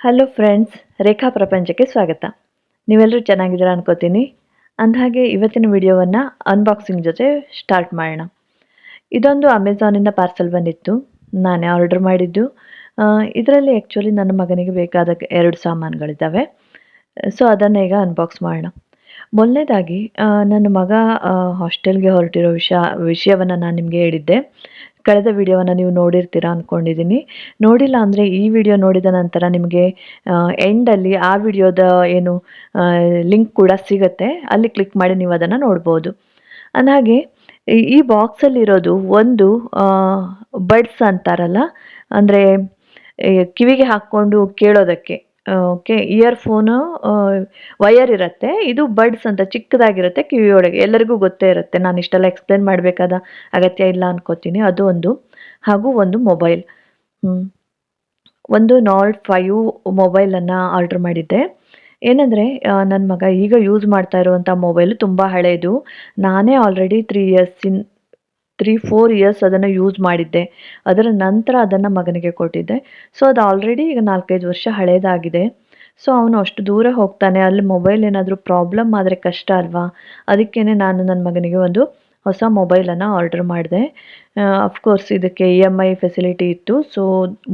Hello friends ರೇಖಾ ಪ್ರಪಂಚಕ್ಕೆ ಸ್ವಾಗತ ನೀವೆಲ್ಲರೂ ಚೆನ್ನಾಗಿದ್ದೀರಾ ಅನ್ಕೋತೀನಿ ಅಂದಹಾಗೆ ಇವತ್ತಿನ ವಿಡಿಯೋವನ್ನು ಅನ್ಬಾಕ್ಸಿಂಗ್ ಜೊತೆ ಸ್ಟಾರ್ಟ್ ಮಾಡೋಣ ಇದೊಂದು ಅಮೆಝಾನಿಂದ ಪಾರ್ಸಲ್ ಬಂದಿತ್ತು ನಾನೇ ಆರ್ಡರ್ ಮಾಡಿದ್ದು ಇದರಲ್ಲಿ ಆ್ಯಕ್ಚುಲಿ ನನ್ನ ಮಗನಿಗೆ ಬೇಕಾದ ಎರಡು ಸಾಮಾನುಗಳಿದ್ದಾವೆ ಸೊ ಅದನ್ನು ಈಗ ಅನ್ಬಾಕ್ಸ್ ಮಾಡೋಣ ಮೊದಲನೇದಾಗಿ ನನ್ನ ಮಗ ಹಾಸ್ಟೆಲ್ಗೆ ಹೊರಟಿರೋ ವಿಷಯ ವಿಷಯವನ್ನು ನಾನು ನಿಮಗೆ ಹೇಳಿದ್ದೆ ಕಳೆದ ವಿಡಿಯೋವನ್ನು ನೀವು ನೋಡಿರ್ತೀರಾ ಅಂದ್ಕೊಂಡಿದ್ದೀನಿ ನೋಡಿಲ್ಲ ಅಂದರೆ ಈ ವಿಡಿಯೋ ನೋಡಿದ ನಂತರ ನಿಮಗೆ ಎಂಡಲ್ಲಿ ಆ ವಿಡಿಯೋದ ಏನು ಲಿಂಕ್ ಕೂಡ ಸಿಗುತ್ತೆ. ಅಲ್ಲಿ ಕ್ಲಿಕ್ ಮಾಡಿ ನೀವು ಅದನ್ನು ನೋಡ್ಬೋದು. ಅಂದಹಾಗೆ, ಈ ಬಾಕ್ಸಲ್ಲಿರೋದು ಒಂದು ಬಡ್ಸ್ ಅಂತಾರಲ್ಲ? ಅಂದರೆ ಕಿವಿಗೆ ಹಾಕ್ಕೊಂಡು ಕೇಳೋದಕ್ಕೆ. ಓಕೆ ಇಯರ್ ಫೋನು ವಯರ್ ಇರುತ್ತೆ. ಇದು ಬಡ್ಸ್ ಅಂತ ಚಿಕ್ಕದಾಗಿರುತ್ತೆ, ಕಿವಿಯೊಳಗೆ. ಎಲ್ಲರಿಗೂ ಗೊತ್ತೇ ಇರುತ್ತೆ. ನಾನು ಇಷ್ಟೆಲ್ಲ ಎಕ್ಸ್ಪ್ಲೇನ್ ಮಾಡಬೇಕಾದ ಅಗತ್ಯ ಇಲ್ಲ ಅನ್ಕೋತೀನಿ. ಅದು ಒಂದು. ಹಾಗೂ ಒಂದು ಮೊಬೈಲ್ ಒಂದು ನಾಲ್ಡ್ ಫೈವ್ ಮೊಬೈಲನ್ನು ಆರ್ಡ್ರ್ ಮಾಡಿದ್ದೆ. ಏನಂದರೆ ನನ್ನ ಮಗ ಈಗ ಯೂಸ್ ಮಾಡ್ತಾ ಇರುವಂಥ ಮೊಬೈಲು ತುಂಬ ಹಳೆಯದು ನಾನೇ ಆಲ್ರೆಡಿ ತ್ರೀ ಇಯರ್ಸಿನ್ ತ್ರೀ ಫೋರ್ ಇಯರ್ಸ್ ಅದನ್ನು ಯೂಸ್ ಮಾಡಿದ್ದೆ. ಅದರ ನಂತರ ಅದನ್ನು ಮಗನಿಗೆ ಕೊಟ್ಟಿದ್ದೆ. ಸೊ ಅದು ಆಲ್ರೆಡಿ ಈಗ ನಾಲ್ಕೈದು ವರ್ಷ ಹಳೇದಾಗಿದೆ. ಸೊ ಅವನು ಅಷ್ಟು ದೂರ ಹೋಗ್ತಾನೆ. ಅಲ್ಲಿ ಮೊಬೈಲ್ ಏನಾದರೂ ಪ್ರಾಬ್ಲಮ್ ಆದರೆ ಕಷ್ಟ ಅಲ್ವಾ? ಅದಕ್ಕೇ ನಾನು ನನ್ನ ಮಗನಿಗೆ ಒಂದು ಹೊಸ ಮೊಬೈಲನ್ನು ಆರ್ಡರ್ ಮಾಡಿದೆ. ಅಫ್ಕೋರ್ಸ್ ಇದಕ್ಕೆ ಇ ಎಂ ಐ ಫೆಸಿಲಿಟಿ ಇತ್ತು. ಸೊ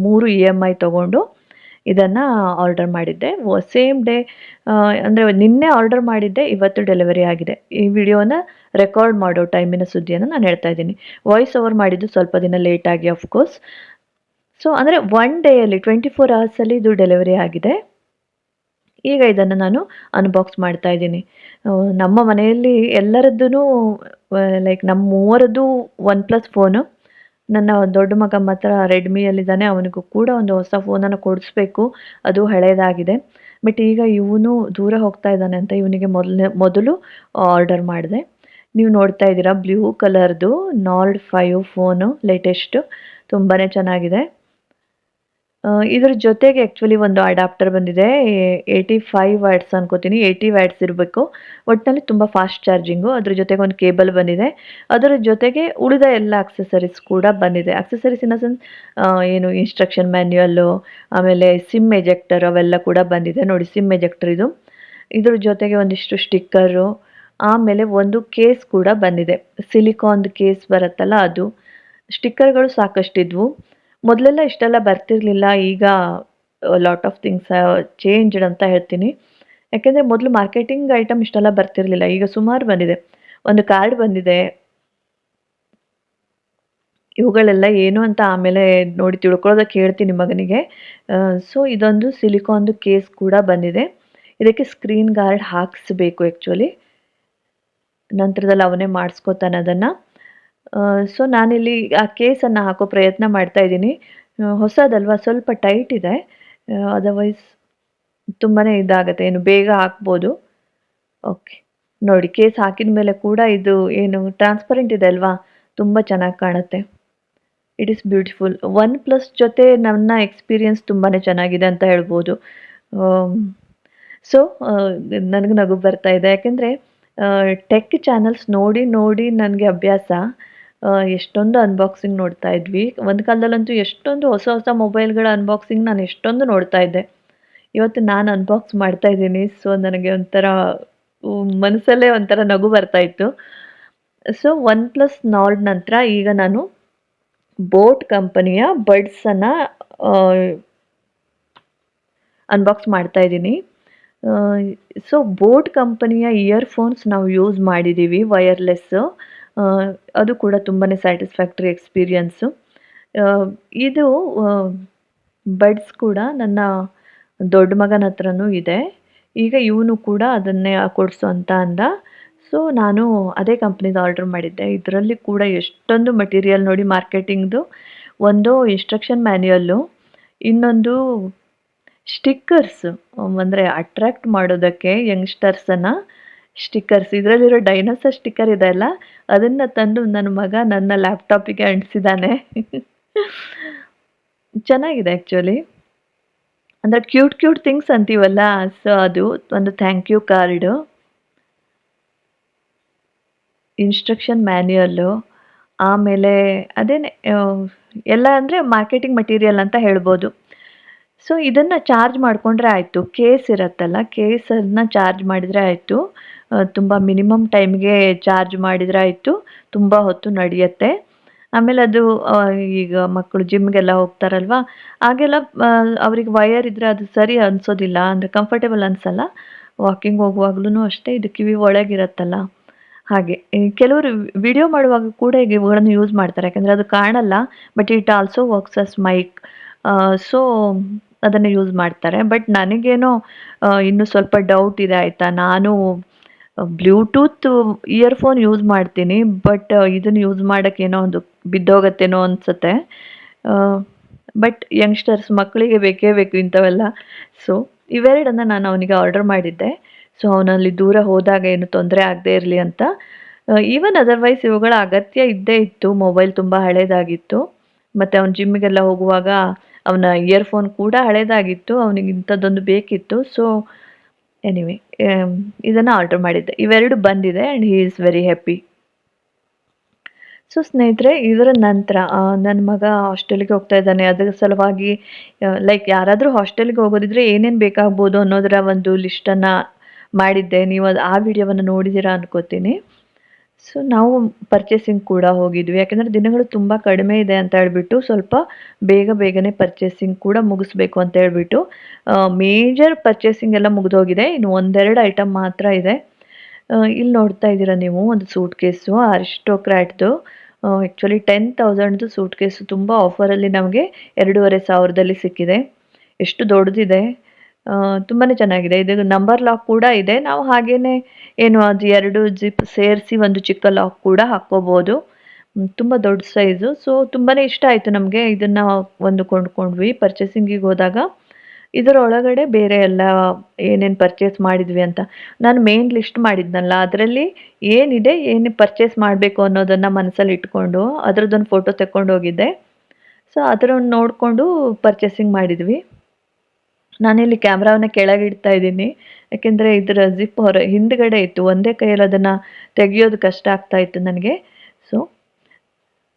ಮೂರು ಇ ಎಂ ಐ ತೊಗೊಂಡು ಇದನ್ನು ಆರ್ಡರ್ ಮಾಡಿದ್ದೆ. ಸೇಮ್ ಡೇ ಅಂದರೆ ನಿನ್ನೆ ಆರ್ಡರ್ ಮಾಡಿದ್ದೆ, ಇವತ್ತು ಡೆಲಿವರಿ ಆಗಿದೆ. ಈ ವಿಡಿಯೋನ ರೆಕಾರ್ಡ್ ಮಾಡೋ ಟೈಮಿನ ಸುದ್ದಿಯನ್ನು ನಾನು ಹೇಳ್ತಾ ಇದ್ದೀನಿ. ವಾಯ್ಸ್ ಓವರ್ ಮಾಡಿದ್ದು ಸ್ವಲ್ಪ ದಿನ ಲೇಟಾಗಿ ಅಫ್ಕೋರ್ಸ್ ಸೊ ಅಂದರೆ ಒನ್ ಡೇಯಲ್ಲಿ ಟ್ವೆಂಟಿ ಫೋರ್ ಅವರ್ಸಲ್ಲಿ ಇದು ಡೆಲಿವರಿ ಆಗಿದೆ. ಈಗ ಇದನ್ನು ನಾನು ಅನ್ಬಾಕ್ಸ್ ಮಾಡ್ತಾ ಇದ್ದೀನಿ. ನಮ್ಮ ಮನೆಯಲ್ಲಿ ಎಲ್ಲರದ್ದು ಲೈಕ್ ನಮ್ಮ ಮೂವರದ್ದು ಒನ್ ಪ್ಲಸ್ ಫೋನು ನನ್ನ ದೊಡ್ಡ ಮಗ ಮಾತ್ರ ರೆಡ್ಮಿಯಲ್ಲಿದ್ದಾನೆ. ಅವನಿಗೂ ಕೂಡ ಒಂದು ಹೊಸ ಫೋನನ್ನು ಕೊಡಿಸ್ಬೇಕು. ಅದು ಹಳೆಯದಾಗಿದೆ ಬಟ್ ಈಗ ಇವನು ದೂರ ಹೋಗ್ತಾ ಇದ್ದಾನೆ ಅಂತ ಇವನಿಗೆ ಮೊದಲನೇ, ಮೊದಲು ಆರ್ಡರ್ ಮಾಡಿದೆ. ನೀವು ನೋಡ್ತಾ ಇದ್ದೀರಾ ಬ್ಲೂ ಕಲರ್ದು ನಾರ್ಡ್ ಫೈವ್ ಫೋನು ಲೇಟೆಸ್ಟು ತುಂಬಾ ಚೆನ್ನಾಗಿದೆ. ಇದ್ರ ಜೊತೆಗೆ ಆ್ಯಕ್ಚುಲಿ ಒಂದು ಅಡಾಪ್ಟರ್ ಬಂದಿದೆ. ಏಯ್ಟಿ ಫೈವ್ ವ್ಯಾಟ್ಸ್ ಅನ್ಕೋತೀನಿ. ಏಯ್ಟಿ ವ್ಯಾಟ್ಸ್ ಇರಬೇಕು. ಒಟ್ಟಿನಲ್ಲಿ ತುಂಬ ಫಾಸ್ಟ್ ಚಾರ್ಜಿಂಗು ಅದ್ರ ಜೊತೆಗೆ ಒಂದು ಕೇಬಲ್ ಬಂದಿದೆ. ಅದರ ಜೊತೆಗೆ ಉಳಿದ ಎಲ್ಲ ಅಕ್ಸೆಸರೀಸ್ ಕೂಡ ಬಂದಿದೆ. ಅಕ್ಸೆಸರೀಸ್ ಇನ್ ಸೆನ್ಸ್ ಏನು ಇನ್ಸ್ಟ್ರಕ್ಷನ್ ಮ್ಯಾನ್ಯುಯಲ್ಲು ಆಮೇಲೆ ಸಿಮ್ ಎಜೆಕ್ಟರ್ ಅವೆಲ್ಲ ಕೂಡ ಬಂದಿದೆ. ನೋಡಿ ಸಿಮ್ ಎಜೆಕ್ಟರ್ ಇದು. ಇದ್ರ ಜೊತೆಗೆ ಒಂದಿಷ್ಟು ಸ್ಟಿಕ್ಕರು ಆಮೇಲೆ ಒಂದು ಕೇಸ್ ಕೂಡ ಬಂದಿದೆ. ಸಿಲಿಕಾನ್ದು ಕೇಸ್ ಬರುತ್ತಲ್ಲ ಅದು. ಸ್ಟಿಕ್ಕರ್ಗಳು ಸಾಕಷ್ಟಿದ್ವು. ಮೊದಲೆಲ್ಲ ಇಷ್ಟೆಲ್ಲ ಬರ್ತಿರಲಿಲ್ಲ. ಈಗ ಲಾಟ್ ಆಫ್ ಥಿಂಗ್ಸ್ ಚೇಂಜ್ಡ್ ಅಂತ ಹೇಳ್ತೀನಿ. ಯಾಕೆಂದರೆ ಮೊದಲು ಮಾರ್ಕೆಟಿಂಗ್ ಐಟಮ್ ಇಷ್ಟೆಲ್ಲ ಬರ್ತಿರಲಿಲ್ಲ. ಈಗ ಸುಮಾರು ಬಂದಿದೆ. ಒಂದು ಕಾರ್ಡ್ ಬಂದಿದೆ. ಇವುಗಳೆಲ್ಲ ಏನು ಅಂತ ಆಮೇಲೆ ನೋಡಿ ತಿಳ್ಕೊಳ್ಳೋದಕ್ಕೆ ಹೇಳ್ತೀನಿ ಮಗನಿಗೆ. ಸೊ ಇದೊಂದು ಸಿಲಿಕಾನ್ದು ಕೇಸ್ ಕೂಡ ಬಂದಿದೆ. ಇದಕ್ಕೆ ಸ್ಕ್ರೀನ್ ಗಾರ್ಡ್ ಹಾಕಿಸ್ಬೇಕು ಆ್ಯಕ್ಚುಲಿ ನಂತರದಲ್ಲಿ ಅವನೇ ಮಾಡಿಸ್ಕೋತಾನೆ ಅದನ್ನು. ಸೊ ನಾನಿಲ್ಲಿ ಆ ಕೇಸನ್ನು ಹಾಕೋ ಪ್ರಯತ್ನ ಮಾಡ್ತಾ ಇದ್ದೀನಿ. ಹೊಸದಲ್ವಾ? ಸ್ವಲ್ಪ ಟೈಟ್ ಇದೆ. ಅದರ್ವೈಸ್ ತುಂಬಾ ಇದಾಗುತ್ತೆ. ಏನು ಬೇಗ ಹಾಕ್ಬೋದು. ಓಕೆ ನೋಡಿ, ಕೇಸ್ ಹಾಕಿದ ಮೇಲೆ ಕೂಡ ಇದು ಏನು ಟ್ರಾನ್ಸ್ಪರೆಂಟ್ ಇದೆ ಅಲ್ವಾ? ತುಂಬ ಚೆನ್ನಾಗಿ ಕಾಣುತ್ತೆ. It is beautiful OnePlus ಜೊತೆ ನನ್ನ ಎಕ್ಸ್ಪೀರಿಯನ್ಸ್ ತುಂಬಾ ಚೆನ್ನಾಗಿದೆ ಅಂತ ಹೇಳ್ಬೋದು. ಸೊ ನನಗೆ ನಗು ಬರ್ತಾ ಇದೆ. ಯಾಕೆಂದರೆ ಟೆಕ್ ಚಾನಲ್ಸ್ ನೋಡಿ ನೋಡಿ ನನಗೆ ಅಭ್ಯಾಸ. ಎಷ್ಟೊಂದು ಅನ್ಬಾಕ್ಸಿಂಗ್ ನೋಡ್ತಾ ಇದ್ವಿ. ಒಂದು ಕಾಲದಲ್ಲಂತೂ ಎಷ್ಟೊಂದು ಹೊಸ ಹೊಸ ಮೊಬೈಲ್ಗಳ ಅನ್ಬಾಕ್ಸಿಂಗ್ ನಾನು ಎಷ್ಟೊಂದು ನೋಡ್ತಾ ಇದ್ದೆ. ಇವತ್ತು ನಾನು ಅನ್ಬಾಕ್ಸ್ ಮಾಡ್ತಾ ಇದ್ದೀನಿ. ಸೊ ನನಗೆ ಒಂಥರ ಮನಸ್ಸಲ್ಲೇ ಒಂಥರ ನಗು ಬರ್ತಾ ಇತ್ತು. ಸೊ ಒನ್ ಪ್ಲಸ್ ನಾರ್ಡ್ ನಂತರ ಈಗ ನಾನು ಬೋಟ್ ಕಂಪನಿಯ ಬಡ್ಸನ್ನು ಅನ್ಬಾಕ್ಸ್ ಮಾಡ್ತಾ ಇದ್ದೀನಿ. ಸೊ ಬೋಟ್ ಕಂಪನಿಯ ಇಯರ್ಫೋನ್ಸ್ ನಾವು ಯೂಸ್ ಮಾಡಿದ್ದೀವಿ ವಯರ್ಲೆಸ್ಸು ಅದು ಕೂಡ ತುಂಬಾ ಸ್ಯಾಟಿಸ್ಫ್ಯಾಕ್ಟ್ರಿ ಎಕ್ಸ್ಪೀರಿಯನ್ಸು ಇದು ಬಡ್ಸ್ ಕೂಡ ನನ್ನ ದೊಡ್ಡ ಮಗನ ಹತ್ರನೂ ಇದೆ. ಈಗ ಇವನು ಕೂಡ ಅದನ್ನೇ ಕೊಡಿಸು ಅಂತ ಅಂದ. ಸೊ ನಾನು ಅದೇ ಕಂಪ್ನಿದು ಆರ್ಡ್ರ್ ಮಾಡಿದ್ದೆ. ಇದರಲ್ಲಿ ಕೂಡ ಎಷ್ಟೊಂದು ಮಟೀರಿಯಲ್ ನೋಡಿ ಮಾರ್ಕೆಟಿಂಗ್ದು ಒಂದು ಇನ್ಸ್ಟ್ರಕ್ಷನ್ ಮ್ಯಾನ್ಯಲ್ಲು ಇನ್ನೊಂದು ಸ್ಟಿಕ್ಕರ್ಸ್ ಅಂದರೆ ಅಟ್ರ್ಯಾಕ್ಟ್ ಮಾಡೋದಕ್ಕೆ ಯಂಗ್ಸ್ಟರ್ಸನ್ನು ಸ್ಟಿಕ್ಕರ್ಸ್ ಇದರಲ್ಲಿರೋ ಡೈನೋಸರ್ ಸ್ಟಿಕ್ಕರ್ ಇದೆ ಅಲ್ಲ ಅದನ್ನು ತಂದು ನನ್ನ ಮಗ ನನ್ನ ಲ್ಯಾಪ್ಟಾಪಿಗೆ ಅಂಟಿಸಿದ್ದಾನೆ ಚೆನ್ನಾಗಿದೆ ಆ್ಯಕ್ಚುಲಿ ಅಂದರೆ ಕ್ಯೂಟ್ ಕ್ಯೂಟ್ ಥಿಂಗ್ಸ್ ಅಂತೀವಲ್ಲ ಸೊ ಅದು ಒಂದು thank you card instruction manual ಆಮೇಲೆ ಅದೇನೆ ಎಲ್ಲ ಅಂದರೆ ಮಾರ್ಕೆಟಿಂಗ್ ಮಟೀರಿಯಲ್ ಅಂತ ಹೇಳ್ಬೋದು. ಸೊ ಇದನ್ನು ಚಾರ್ಜ್ ಮಾಡಿಕೊಂಡ್ರೆ ಆಯಿತು. ಕೇಸ್ ಇರುತ್ತಲ್ಲ ಕೇಸನ್ನು ಚಾರ್ಜ್ ಮಾಡಿದರೆ ಆಯಿತು. ತುಂಬ ಮಿನಿಮಮ್ ಟೈಮ್ಗೆ ಚಾರ್ಜ್ ಮಾಡಿದರೆ ಆಯಿತು ತುಂಬ ಹೊತ್ತು ನಡೆಯುತ್ತೆ. ಆಮೇಲೆ ಅದು ಈಗ ಮಕ್ಕಳು ಜಿಮ್ಗೆಲ್ಲ ಹೋಗ್ತಾರಲ್ವ, ಹಾಗೆಲ್ಲ ಅವ್ರಿಗೆ ವಯರ್ ಇದ್ದರೆ ಅದು ಸರಿ ಅನಿಸೋದಿಲ್ಲ, ಅಂದರೆ ಕಂಫರ್ಟೇಬಲ್ ಅನಿಸಲ್ಲ. ವಾಕಿಂಗ್ ಹೋಗುವಾಗ್ಲೂ ಅಷ್ಟೇ, ಇದು ಕಿವಿ ಒಳಗಿರತ್ತಲ್ಲ. ಹಾಗೆ ಕೆಲವರು ವಿಡಿಯೋ ಮಾಡುವಾಗ ಕೂಡ ಈಗ ಇವುಗಳನ್ನು ಯೂಸ್ ಮಾಡ್ತಾರೆ, ಯಾಕಂದರೆ ಅದು ಕಾಣಲ್ಲ but it also works as mic so ಅದನ್ನು ಯೂಸ್ ಮಾಡ್ತಾರೆ. ಬಟ್ ನನಗೇನೋ ಇನ್ನೂ ಸ್ವಲ್ಪ ಡೌಟ್ ಇದೆ, ಆಯಿತಾ? ನಾನು ಬ್ಲೂಟೂತ್ ಇಯರ್ಫೋನ್ ಯೂಸ್ ಮಾಡ್ತೀನಿ, ಬಟ್ ಇದನ್ನು ಯೂಸ್ ಮಾಡೋಕ್ಕೆ ಏನೋ ಒಂದು ಬಿದ್ದೋಗತ್ತೇನೋ ಅನಿಸುತ್ತೆ. ಬಟ್ ಯಂಗ್ಸ್ಟರ್ಸ್ ಮಕ್ಕಳಿಗೆ ಬೇಕೇ ಬೇಕು ಇಂಥವೆಲ್ಲ. ಸೊ, ಇವೆರಡನ್ನು ನಾನು ಅವನಿಗೆ ಆರ್ಡರ್ ಮಾಡಿದ್ದೆ. ಸೊ, ಅವನಲ್ಲಿ ದೂರ ಹೋದಾಗ ಏನು ತೊಂದರೆ ಆಗದೆ ಇರಲಿ ಅಂತ. ಈವನ್ ಅದರ್ವೈಸ್ ಇವುಗಳ ಅಗತ್ಯ ಇದ್ದೇ ಇತ್ತು. ಮೊಬೈಲ್ ತುಂಬ ಹಳೇದಾಗಿತ್ತು. ಮತ್ತು ಅವನ ಜಿಮ್ಮಿಗೆಲ್ಲ ಹೋಗುವಾಗ ಅವನ ಇಯರ್ಫೋನ್ ಕೂಡ ಹಳೇದಾಗಿತ್ತು. ಅವನಿಗೆ ಇಂಥದ್ದೊಂದು ಬೇಕಿತ್ತು. ಸೊ ಎನಿವೆ ಇದನ್ನು ಆರ್ಡರ್ ಮಾಡಿದ್ದೆ. ಇವೆರಡು ಬಂದಿದೆ and he is very happy so ಸ್ನೇಹಿತರೆ, ಇದರ ನಂತರ ನನ್ನ ಮಗ ಹಾಸ್ಟೆಲ್ಗೆ ಹೋಗ್ತಾ ಇದ್ದಾನೆ. ಅದರ ಸಲುವಾಗಿ ಲೈಕ್ ಯಾರಾದರೂ ಹಾಸ್ಟೆಲ್ಗೆ ಹೋಗೋದಿದ್ರೆ ಏನೇನು ಬೇಕಾಗ್ಬೋದು ಅನ್ನೋದರ ಒಂದು ಲಿಸ್ಟನ್ನು ಮಾಡಿದ್ದೆ. ನೀವು ಅದು ಆ ವಿಡಿಯೋವನ್ನು ನೋಡಿದ್ದೀರಾ ಅನ್ಕೋತೀನಿ. ಸೊ ನಾವು ಪರ್ಚೇಸಿಂಗ್ ಕೂಡ ಹೋಗಿದ್ವಿ. ಯಾಕೆಂದರೆ ದಿನಗಳು ತುಂಬ ಕಡಿಮೆ ಇದೆ ಅಂತ ಹೇಳ್ಬಿಟ್ಟು ಸ್ವಲ್ಪ ಬೇಗ ಬೇಗನೆ ಪರ್ಚೇಸಿಂಗ್ ಕೂಡ ಮುಗಿಸ್ಬೇಕು ಅಂತ ಹೇಳ್ಬಿಟ್ಟು ಮೇಜರ್ ಪರ್ಚೇಸಿಂಗ್ ಎಲ್ಲ ಮುಗಿದೋಗಿದೆ. ಇನ್ನು ಒಂದೆರಡು ಐಟಮ್ ಮಾತ್ರ ಇದೆ. ಇಲ್ಲಿ ನೋಡ್ತಾ ಇದ್ದೀರಾ ನೀವು ಒಂದು ಸೂಟ್ ಕೇಸು ಅರಿಸ್ಟೋಕ್ರಾಟ್ದು ಆ್ಯಕ್ಚುಲಿ ಟೆನ್ ತೌಸಂಡ್ದು ಸೂಟ್ ಕೇಸು ತುಂಬ ಆಫರಲ್ಲಿ ನಮಗೆ ಎರಡೂವರೆ ಸಾವಿರದಲ್ಲಿ ಸಿಕ್ಕಿದೆ. ಎಷ್ಟು ದೊಡ್ಡದಿದೆ. ತುಂಬಾ ಚೆನ್ನಾಗಿದೆ. ಇದು ನಂಬರ್ ಲಾಕ್ ಕೂಡ ಇದೆ. ನಾವು ಹಾಗೇನೆ ಏನು ಅದು ಎರಡು ಜಿಪ್ ಸೇರಿಸಿ ಒಂದು ಚಿಕ್ಕ ಲಾಕ್ ಕೂಡ ಹಾಕ್ಕೋಬೋದು. ತುಂಬ ದೊಡ್ಡ ಸೈಜು. ಸೊ ತುಂಬಾ ಇಷ್ಟ ಆಯಿತು ನಮಗೆ ಇದನ್ನು ಒಂದು ಕೊಂಡ್ಕೊಂಡ್ವಿ ಪರ್ಚೇಸಿಂಗಿಗೆ ಹೋದಾಗ. ಇದರ ಒಳಗಡೆ ಬೇರೆ ಎಲ್ಲ ಏನೇನು ಪರ್ಚೇಸ್ ಮಾಡಿದ್ವಿ ಅಂತ. ನಾನು ಮೇನ್ ಲಿಸ್ಟ್ ಮಾಡಿದ್ನಲ್ಲ, ಅದರಲ್ಲಿ ಏನಿದೆ, ಏನು ಪರ್ಚೇಸ್ ಮಾಡಬೇಕು ಅನ್ನೋದನ್ನು ಮನಸ್ಸಲ್ಲಿ ಇಟ್ಕೊಂಡು ಅದರದ್ದೊಂದು ಫೋಟೋ ತಕ್ಕೊಂಡು ಹೋಗಿದ್ದೆ ಸೊ ಅದರನ್ನು ನೋಡಿಕೊಂಡು ಪರ್ಚೇಸಿಂಗ್ ಮಾಡಿದ್ವಿ. ನಾನಿಲ್ಲಿ ಕ್ಯಾಮ್ರಾವನ್ನ ಕೆಳಗೆ ಇಡ್ತಾ ಇದ್ದೀನಿ. ಯಾಕೆಂದರೆ ಇದರ ಜಿಪ್ ಹೊರ, ಹಿಂದ್ಗಡೆ ಇತ್ತು. ಒಂದೇ ಕೈಯಲ್ಲಿ ಅದನ್ನು ತೆಗೆಯೋದು ಕಷ್ಟ ಆಗ್ತಾ ಇತ್ತು ನನಗೆ. ಸೊ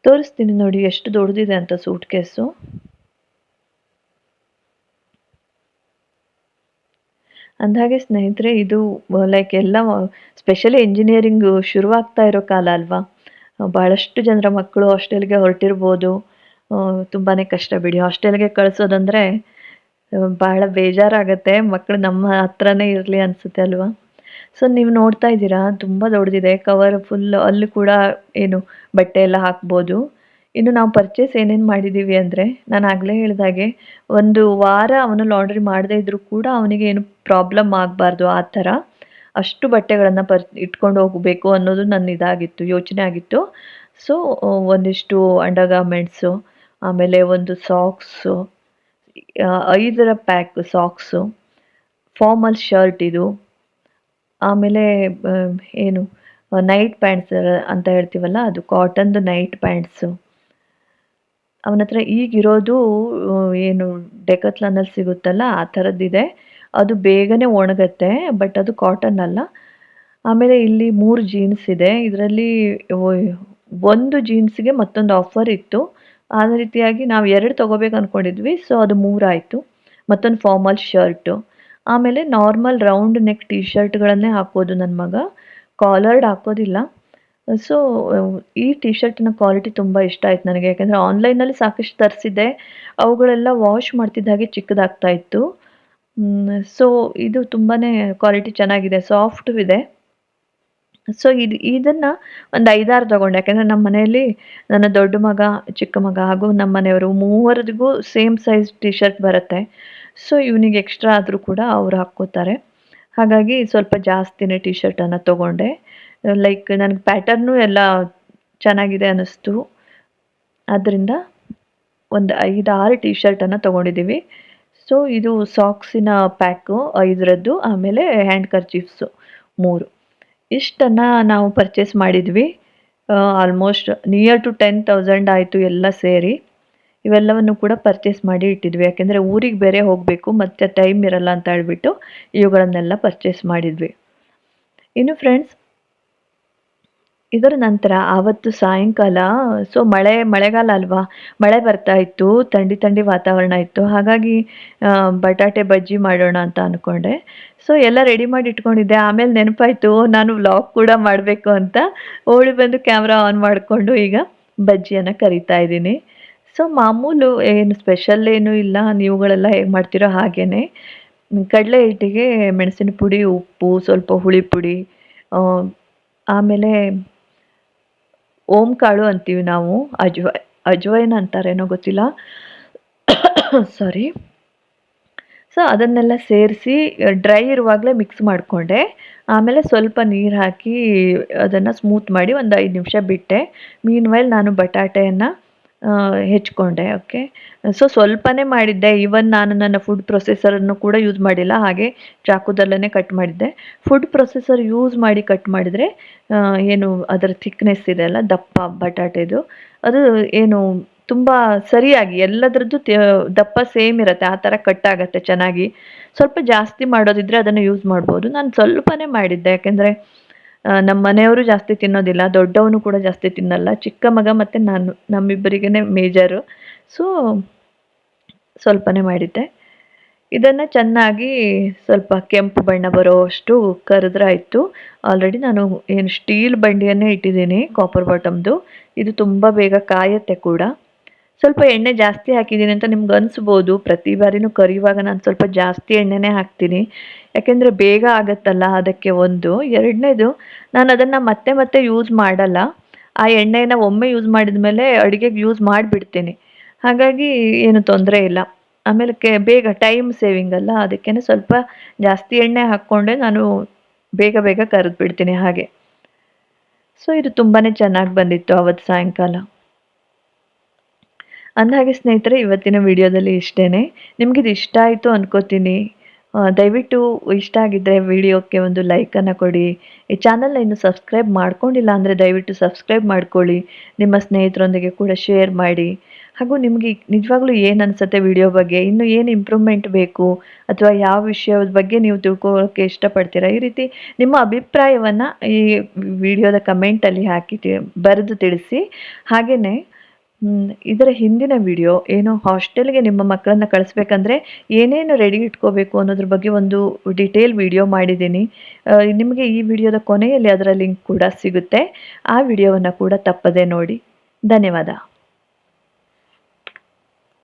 ತೋರಿಸ್ತೀನಿ ನೋಡಿ ಎಷ್ಟು ದೊಡ್ಡದಿದೆ ಅಂತ ಸೂಟ್ ಕೇಸು. ಅಂದಹಾಗೆ ಸ್ನೇಹಿತರೆ, ಇದು ಲೈಕ್ ಎಲ್ಲ ಸ್ಪೆಷಲಿ ಇಂಜಿನಿಯರಿಂಗ್ ಶುರುವಾಗ್ತಾ ಇರೋ ಕಾಲ ಅಲ್ವಾ? ಭಾಳಷ್ಟು ಜನರ ಮಕ್ಕಳು ಹಾಸ್ಟೆಲ್ಗೆ ಹೊರಟಿರ್ಬೋದು. ತುಂಬಾ ಕಷ್ಟ ಬಿಡಿ. ಹಾಸ್ಟೆಲ್ಗೆ ಕಳಿಸೋದಂದರೆ ಭಾಳ ಬೇಜಾರಾಗತ್ತೆ. ಮಕ್ಕಳು ನಮ್ಮ ಹತ್ರನೇ ಇರಲಿ ಅನಿಸುತ್ತೆ ಅಲ್ವಾ? ಸೊ ನೀವು ನೋಡ್ತಾ ಇದ್ದೀರಾ? ತುಂಬ ದೊಡ್ಡದಿದೆ. ಕವರ್ ಫುಲ್ ಅಲ್ಲಿ ಕೂಡ ಏನು ಬಟ್ಟೆ ಎಲ್ಲ ಹಾಕ್ಬೋದು. ಇನ್ನು ನಾವು ಪರ್ಚೇಸ್ ಏನೇನು ಮಾಡಿದ್ದೀವಿ ಅಂದರೆ, ನಾನು ಆಗಲೇ ಹೇಳಿದಾಗೆ ಒಂದು ವಾರ ಅವನು ಲಾಂಡ್ರಿ ಮಾಡದೇ ಇದ್ದರೂ ಕೂಡ ಅವನಿಗೆ ಏನು ಪ್ರಾಬ್ಲಮ್ ಆಗಬಾರ್ದು ಆ ಥರ. ಅಷ್ಟು ಬಟ್ಟೆಗಳನ್ನು ಪರ್, ಇಟ್ಕೊಂಡು ಹೋಗಬೇಕು ಅನ್ನೋದು ನನ್ನ ಇದಾಗಿತ್ತು, ಯೋಚನೆ ಆಗಿತ್ತು. ಸೊ ಒಂದಿಷ್ಟು ಅಂಡರ್ ಗಾರ್ಮೆಂಟ್ಸು ಆಮೇಲೆ ಒಂದು ಸಾಕ್ಸು ಐದರ ಪ್ಯಾಕ್ ಸಾಕ್ಸು ಫಾರ್ಮಲ್ ಶರ್ಟ್ ಇದು, ಆಮೇಲೆ ಏನು ನೈಟ್ ಪ್ಯಾಂಟ್ಸ್ ಅಂತ ಹೇಳ್ತೀವಲ್ಲ, ಅದು ಕಾಟನ್ದು ನೈಟ್ ಪ್ಯಾಂಟ್ಸು ಅವನ ಹತ್ರ ಈಗಿರೋದು ಏನು ಡೆಕತ್ಲನಲ್ಲಿ ಸಿಗುತ್ತಲ್ಲ, ಆ ಥರದ್ದಿದೆ. ಅದು ಬೇಗನೆ ಒಣಗತ್ತೆ ಬಟ್ ಅದು ಕಾಟನ್ ಅಲ್ಲ. ಆಮೇಲೆ ಇಲ್ಲಿ ಮೂರು ಜೀನ್ಸ್ ಇದೆ. ಇದರಲ್ಲಿ ಒಂದು ಜೀನ್ಸ್ಗೆ ಮತ್ತೊಂದು ಆಫರ್ ಇತ್ತು. ಆ ರೀತಿಯಾಗಿ ನಾವು ಎರಡು ತೊಗೋಬೇಕು ಅಂದ್ಕೊಂಡಿದ್ವಿ ಸೊ ಅದು ಮೂರಾಯಿತು. ಮತ್ತೊಂದು ಫಾರ್ಮಲ್ ಶರ್ಟು ಆಮೇಲೆ ನಾರ್ಮಲ್ ರೌಂಡ್ ನೆಕ್ ಟಿ ಶರ್ಟ್ಗಳನ್ನೇ ಹಾಕೋದು ನನ್ನ ಮಗ. ಕಾಲರ್ಡ್ ಹಾಕೋದಿಲ್ಲ. ಸೊ ಈ ಟಿ ಶರ್ಟಿನ ಕ್ವಾಲಿಟಿ ತುಂಬ ಇಷ್ಟ ಆಯ್ತು ನನಗೆ. ಯಾಕೆಂದರೆ ಆನ್ಲೈನಲ್ಲಿ ಸಾಕಷ್ಟು ತರಿಸಿದ್ದೆ. ಅವುಗಳೆಲ್ಲ ವಾಶ್ ಮಾಡ್ತಿದ್ದ ಹಾಗೆ ಚಿಕ್ಕದಾಗ್ತಾ ಇತ್ತು. ಸೊ ಇದು ತುಂಬಾ ಕ್ವಾಲಿಟಿ ಚೆನ್ನಾಗಿದೆ. ಸಾಫ್ಟು ಇದೆ. ಸೊ ಇದು, ಇದನ್ನು ಒಂದು ಐದಾರು ತಗೊಂಡೆ. ಯಾಕೆಂದರೆ ನಮ್ಮ ಮನೆಯಲ್ಲಿ ನನ್ನ ದೊಡ್ಡ ಮಗ, ಚಿಕ್ಕ ಮಗ ಹಾಗೂ ನಮ್ಮ ಮನೆಯವರು ಮೂವರಿಗೂ ಸೇಮ್ ಸೈಜ್ ಟಿ ಶರ್ಟ್ ಬರುತ್ತೆ. ಸೊ ಇವನಿಗೆ ಎಕ್ಸ್ಟ್ರಾ ಆದರೂ ಕೂಡ ಅವ್ರು ಹಾಕ್ಕೋತಾರೆ. ಹಾಗಾಗಿ ಸ್ವಲ್ಪ ಜಾಸ್ತಿನೇ ಟಿ ಶರ್ಟನ್ನು ತೊಗೊಂಡೆ. ಲೈಕ್ ನನಗೆ ಪ್ಯಾಟರ್ನು ಎಲ್ಲ ಚೆನ್ನಾಗಿದೆ ಅನ್ನಿಸ್ತು. ಆದ್ದರಿಂದ ಒಂದು ಐದಾರು ಟಿ ಶರ್ಟನ್ನು ತೊಗೊಂಡಿದ್ದೀವಿ ಸೊ ಇದು ಸಾಕ್ಸಿನ ಪ್ಯಾಕು ಐದರದ್ದು, ಆಮೇಲೆ ಹ್ಯಾಂಡ್ ಕರ್ಚೀಫ್ಸು ಮೂರು. ಇಷ್ಟನ್ನು ನಾವು ಪರ್ಚೇಸ್ ಮಾಡಿದ್ವಿ. Almost near to ten thousand ಆಯಿತು ಎಲ್ಲ ಸೇರಿ. ಇವೆಲ್ಲವನ್ನು ಕೂಡ ಪರ್ಚೇಸ್ ಮಾಡಿ ಇಟ್ಟಿದ್ವಿ. ಯಾಕೆಂದರೆ ಊರಿಗೆ ಬೇರೆ ಹೋಗಬೇಕು, ಮತ್ತು ಟೈಮ್ ಇರಲ್ಲ ಅಂತ ಹೇಳ್ಬಿಟ್ಟು ಇವುಗಳನ್ನೆಲ್ಲ ಪರ್ಚೇಸ್ ಮಾಡಿದ್ವಿ. ಇನ್ನು ಫ್ರೆಂಡ್ಸ್ ಇದರ ನಂತರ ಆವತ್ತು ಸಾಯಂಕಾಲ ಸೊ ಮಳೆ, ಮಳೆಗಾಲ ಅಲ್ವಾ, ಮಳೆ ಬರ್ತಾ ಇತ್ತು, ಥಂಡಿ ಥಂಡಿ ವಾತಾವರಣ ಇತ್ತು. ಹಾಗಾಗಿ ಬಟಾಟೆ ಬಜ್ಜಿ ಮಾಡೋಣ ಅಂತ ಅಂದ್ಕೊಂಡೆ ಸೊ ಎಲ್ಲ ರೆಡಿ ಮಾಡಿ ಇಟ್ಕೊಂಡಿದ್ದೆ. ಆಮೇಲೆ ನೆನಪಾಯಿತು, ನಾನು ವ್ಲಾಗ್ ಕೂಡ ಮಾಡಬೇಕು ಅಂತ. ಓಡಿ ಬಂದು ಕ್ಯಾಮ್ರಾ ಆನ್ ಮಾಡಿಕೊಂಡು ಈಗ ಬಜ್ಜಿಯನ್ನು ಕರಿತಾ ಇದ್ದೀನಿ. ಸೊ ಮಾಮೂಲು ಏನು ಸ್ಪೆಷಲ್ ಏನೂ ಇಲ್ಲ. ನೀವುಗಳೆಲ್ಲ ಹೇಗೆ ಮಾಡ್ತೀರೋ ಹಾಗೇನೆ. ಕಡಲೆ ಹಿಟ್ಟಿಗೆ ಮೆಣಸಿನ ಪುಡಿ, ಉಪ್ಪು, ಸ್ವಲ್ಪ ಹುಳಿ ಪುಡಿ ಆಮೇಲೆ ಓಂ ಕಾಳು ಅಂತೀವಿ ನಾವು. ಅಜ್ವ, ಅಜ್ವೈನ್ ಅಂತಾರೇನೋ ಗೊತ್ತಿಲ್ಲ. ಸಾರಿ ಸೊ ಅದನ್ನೆಲ್ಲ ಸೇರಿಸಿ ಡ್ರೈ ಇರುವಾಗಲೇ ಮಿಕ್ಸ್ ಮಾಡಿಕೊಂಡೆ. ಆಮೇಲೆ ಸ್ವಲ್ಪ ನೀರು ಹಾಕಿ ಅದನ್ನು ಸ್ಮೂತ್ ಮಾಡಿ ಒಂದು ಐದು ನಿಮಿಷ ಬಿಟ್ಟೆ. ಮೀನ್ ವೈಲ್ ನಾನು ಬಟಾಟೆಯನ್ನು ಹೆಚ್ಕೊಂಡೆ ಓಕೆ ಸೊ ಸ್ವಲ್ಪನೇ ಮಾಡಿದ್ದೆ. ಈವನ್ ನಾನು ನನ್ನ ಫುಡ್ ಪ್ರೊಸೆಸರನ್ನು ಕೂಡ ಯೂಸ್ ಮಾಡಿಲ್ಲ. ಹಾಗೆ ಚಾಕುದಲ್ಲೇ ಕಟ್ ಮಾಡಿದ್ದೆ. ಫುಡ್ ಪ್ರೊಸೆಸರ್ ಯೂಸ್ ಮಾಡಿ ಕಟ್ ಮಾಡಿದರೆ ಏನು ಅದರ ಥಿಕ್ನೆಸ್ ಇದೆ ಅಲ್ಲ, ದಪ್ಪ ಬಟಾಟೆದು ಅದು ಏನು ತುಂಬ ಸರಿಯಾಗಿ ಎಲ್ಲದರದ್ದು ದಪ್ಪ ಸೇಮ್ ಇರುತ್ತೆ. ಆ ಥರ ಕಟ್ ಆಗುತ್ತೆ ಚೆನ್ನಾಗಿ. ಸ್ವಲ್ಪ ಜಾಸ್ತಿ ಮಾಡೋದಿದ್ರೆ ಅದನ್ನು ಯೂಸ್ ಮಾಡ್ಬೋದು. ನಾನು ಸ್ವಲ್ಪನೇ ಮಾಡಿದ್ದೆ. ಯಾಕೆಂದರೆ ನಮ್ಮ ಮನೆಯವರು ಜಾಸ್ತಿ ತಿನ್ನೋದಿಲ್ಲ, ದೊಡ್ಡವನು ಕೂಡ ಜಾಸ್ತಿ ತಿನ್ನಲ್ಲ, ಚಿಕ್ಕ ಮಗ ಮತ್ತು ನಾನು ನಮ್ಮಿಬ್ಬರಿಗೇ ಮೇಜರು. ಸೊ ಸ್ವಲ್ಪನೇ ಮಾಡಿದ್ದೆ. ಇದನ್ನು ಚೆನ್ನಾಗಿ ಸ್ವಲ್ಪ ಕೆಂಪು ಬಣ್ಣ ಬರೋವಷ್ಟು ಕರೆದ್ರೆ ಆಯಿತು. ಆಲ್ರೆಡಿ ನಾನು ಏನು ಸ್ಟೀಲ್ ಬಂಡಿಯನ್ನೇ ಇಟ್ಟಿದ್ದೀನಿ ಕಾಪರ್ ಬಾಟಮ್ದು ಇದು ತುಂಬ ಬೇಗ ಕಾಯತ್ತೆ ಕೂಡ. ಸ್ವಲ್ಪ ಎಣ್ಣೆ ಜಾಸ್ತಿ ಹಾಕಿದ್ದೀನಿ ಅಂತ ನಿಮ್ಗೆ ಅನಿಸ್ಬೋದು. ಪ್ರತಿ ಬಾರಿನೂ ಕರಿಯುವಾಗ ನಾನು ಸ್ವಲ್ಪ ಜಾಸ್ತಿ ಎಣ್ಣೆನೇ ಹಾಕ್ತೀನಿ. ಯಾಕೆಂದರೆ ಬೇಗ ಆಗುತ್ತಲ್ಲ ಅದಕ್ಕೆ ಒಂದು. ಎರಡನೇದು, ನಾನು ಅದನ್ನು ಮತ್ತೆ ಮತ್ತೆ ಯೂಸ್ ಮಾಡಲ್ಲ. ಆ ಎಣ್ಣೆನ ಒಮ್ಮೆ ಯೂಸ್ ಮಾಡಿದ ಮೇಲೆ ಅಡುಗೆಗೆ ಯೂಸ್ ಮಾಡಿಬಿಡ್ತೀನಿ. ಹಾಗಾಗಿ ಏನು ತೊಂದರೆ ಇಲ್ಲ. ಆಮೇಲೆ ಕೆ, ಬೇಗ ಟೈಮ್ ಸೇವಿಂಗ್ ಅಲ್ಲ ಅದಕ್ಕೇ ಸ್ವಲ್ಪ ಜಾಸ್ತಿ ಎಣ್ಣೆ ಹಾಕ್ಕೊಂಡೆ ನಾನು ಬೇಗ ಬೇಗ ಕರೆದು ಬಿಡ್ತೀನಿ ಹಾಗೆ. ಸೊ ಇದು ತುಂಬಾ ಚೆನ್ನಾಗಿ ಬಂದಿತ್ತು ಅವತ್ತು ಸಾಯಂಕಾಲ. ಅಂದಹಾಗೆ ಸ್ನೇಹಿತರೆ, ಇವತ್ತಿನ ವಿಡಿಯೋದಲ್ಲಿ ಇಷ್ಟೇ ನಿಮಗಿದು ಇಷ್ಟ ಆಯಿತು ಅಂದ್ಕೋತೀನಿ ದಯವಿಟ್ಟು ಇಷ್ಟ ಆಗಿದ್ದರೆ ವಿಡಿಯೋಕ್ಕೆ ಒಂದು ಲೈಕನ್ನು ಕೊಡಿ. ಈ ಚಾನಲ್ನ ಇನ್ನು ಸಬ್ಸ್ಕ್ರೈಬ್ ಮಾಡ್ಕೊಂಡಿಲ್ಲ ಅಂದರೆ ದಯವಿಟ್ಟು ಸಬ್ಸ್ಕ್ರೈಬ್ ಮಾಡ್ಕೊಳ್ಳಿ. ನಿಮ್ಮ ಸ್ನೇಹಿತರೊಂದಿಗೆ ಕೂಡ ಶೇರ್ ಮಾಡಿ. ಹಾಗೂ ನಿಮಗೆ ನಿಜವಾಗ್ಲೂ ಏನು ಅನಿಸುತ್ತೆ ವಿಡಿಯೋ ಬಗ್ಗೆ, ಇನ್ನು ಏನು ಇಂಪ್ರೂವ್ಮೆಂಟ್ ಬೇಕು, ಅಥವಾ ಯಾವ ವಿಷಯದ ಬಗ್ಗೆ ನೀವು ತಿಳ್ಕೊಳ್ಳೋಕ್ಕೆ ಇಷ್ಟಪಡ್ತೀರಾ, ಈ ರೀತಿ ನಿಮ್ಮ ಅಭಿಪ್ರಾಯವನ್ನು ಈ ವಿಡಿಯೋದ ಕಮೆಂಟಲ್ಲಿ ಹಾಕಿ ಬರೆದು ತಿಳಿಸಿ. ಹಾಗೆಯೇ ಇದರ ಹಿಂದಿನ ವಿಡಿಯೋ ಏನು ಹಾಸ್ಟೆಲ್ಗೆ ನಿಮ್ಮ ಮಕ್ಕಳನ್ನ ಕಳಿಸ್ಬೇಕಂದ್ರೆ ಏನೇನು ರೆಡಿ ಇಟ್ಕೋಬೇಕು ಅನ್ನೋದ್ರ ಬಗ್ಗೆ ಒಂದು ಡಿಟೇಲ್ ವಿಡಿಯೋ ಮಾಡಿದ್ದೀನಿ. ನಿಮಗೆ ಈ ವಿಡಿಯೋದ ಕೊನೆಯಲ್ಲಿ ಅದರ ಲಿಂಕ್ ಕೂಡ ಸಿಗುತ್ತೆ. ಆ ವಿಡಿಯೋವನ್ನು ಕೂಡ ತಪ್ಪದೆ ನೋಡಿ. ಧನ್ಯವಾದ.